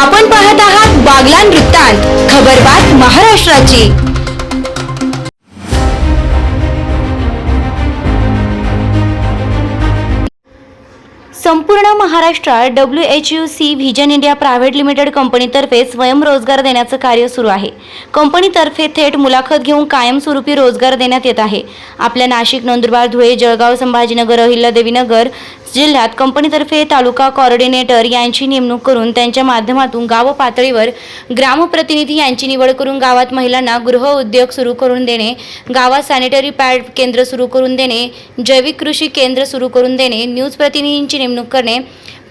आपण पाहत आहात बागलान वृत्तांत खबरबात महाराष्ट्राची. संपूर्ण महाराष्ट्रात W H U C vision India private limited कंपनीतर्फे स्वयंरोजगार देण्याचं कार्य सुरू आहे. कंपनीतर्फे थेट मुलाखत घेऊन कायमस्वरूपी रोजगार देण्यात येत आहे. आपल्या नाशिक नंदुरबार धुळे जळगाव संभाजीनगर अहिल्यादेवीनगर जिल्ह्यात कंपनीतर्फे तालुका कोऑर्डिनेटर यांची नेमणूक करून त्यांच्या माध्यमातून गाव पातळीवर ग्रामप्रतिनिधी यांची निवड करून गावात महिलांना गृह उद्योग सुरू करून देणे गावात सॅनिटरी पॅड केंद्र सुरू करून देणे जैविक कृषी केंद्र सुरू करून देणे न्यूज प्रतिनिधींची नेमणूक करणे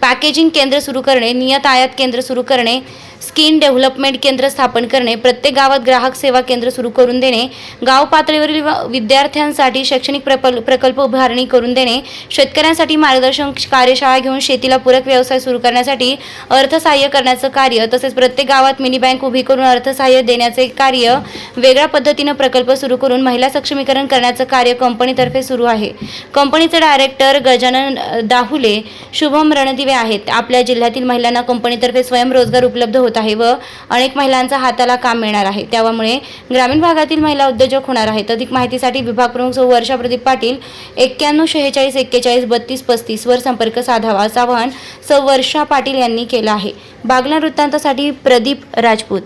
पॅकेजिंग केंद्र सुरू करणे नियत आयात केंद्र सुरू करणे स्किन डेव्हलपमेंट केंद्र स्थापन करणे प्रत्येक गावात ग्राहक सेवा केंद्र सुरू करून देणे गाव पातळीवरील व- विद्यार्थ्यांसाठी शैक्षणिक प्रकल्प प्रकल्प उभारणी करून देणे शेतकऱ्यांसाठी मार्गदर्शन कार्यशाळा घेऊन शेतीला पूरक व्यवसाय सुरू करण्यासाठी अर्थसहाय्य करण्याचं कार्य तसेच प्रत्येक गावात मिनी बँक उभी करून अर्थसहाय्य देण्याचे कार्य वेगळ्या पद्धतीनं प्रकल्प सुरू करून महिला सक्षमीकरण करण्याचं कार्य कंपनीतर्फे सुरू आहे. कंपनीचे डायरेक्टर गजानन दाहुले शुभम रणदिवे आहेत. आपल्या जिल्ह्यातील महिलांना कंपनीतर्फे स्वयंरोजगार उपलब्ध होत होत आहे व अनेक महिलांचा हाताला काम मिळणार आहे. त्यामुळे ग्रामीण भागातील महिला उद्योजक होणार आहेत. अधिक माहितीसाठी विभाग प्रमुख सौ वर्षा प्रदीप पाटील एक्क्याण्णव शेहेचाळीस एक्केचाळीस बत्तीस पस्तीस वर संपर्क साधावा असं आवाहन सौ वर्षा पाटील यांनी केलं आहे. बागला वृत्तांतासाठी प्रदीप राजपूत.